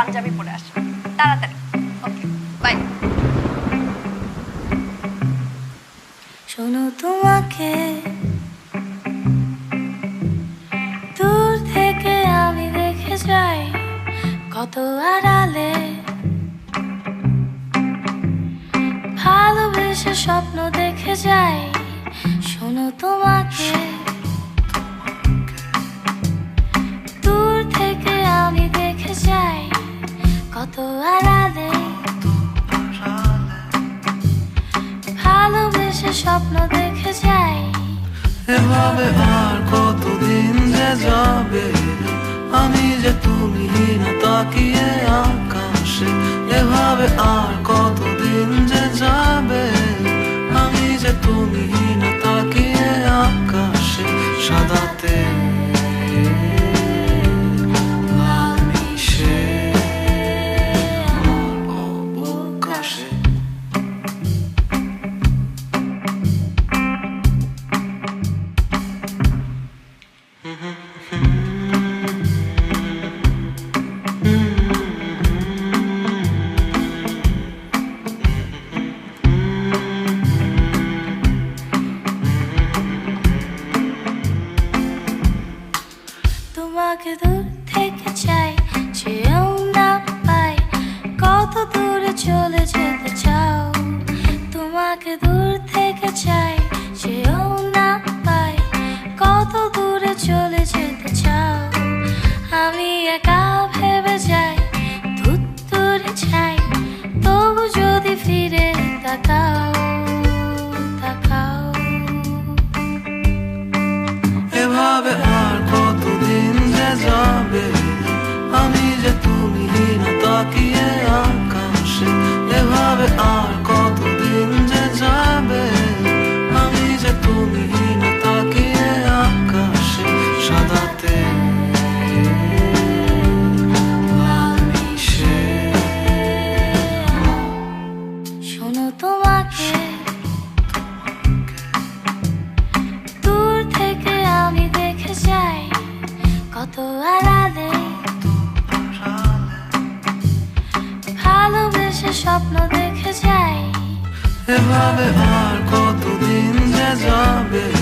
পাঞ্জাবি পরে আসো তাড়াতাড়ি। ওকে বাই শোনো তোমাকে, দূর থেকে আমি দেখে যাই কত আড়ালে। ভালোবেসে স্বপ্ন দেখে যাই, শোনো তোমাকে। ভালোবেসে স্বপ্ন দেখে যাই। এভাবে আর কতদিন যে যাবে? আমি যে তুমি না তাকিয়ে আকাশে, এভাবে আর কতদিন তোমাকে দূর থেকে চাই চেয়েও না পাই? কত দূরে চলে যেতে চাও? তোমাকে দূর থেকে চাই চেয়েও না পাই। কত দূরে চলে যেতে চাও? আমি একা ভেবে যাই দূর দূরে চাই। তবু যদি ফিরে তাকাও আর কতদিন যে যাবে? আমি যে তুমি দূর থেকে আমি দেখে যাই কত আড়ালে। ভালোবেসে স্বপ্ন এভাবে আর কতদিন যে যাবে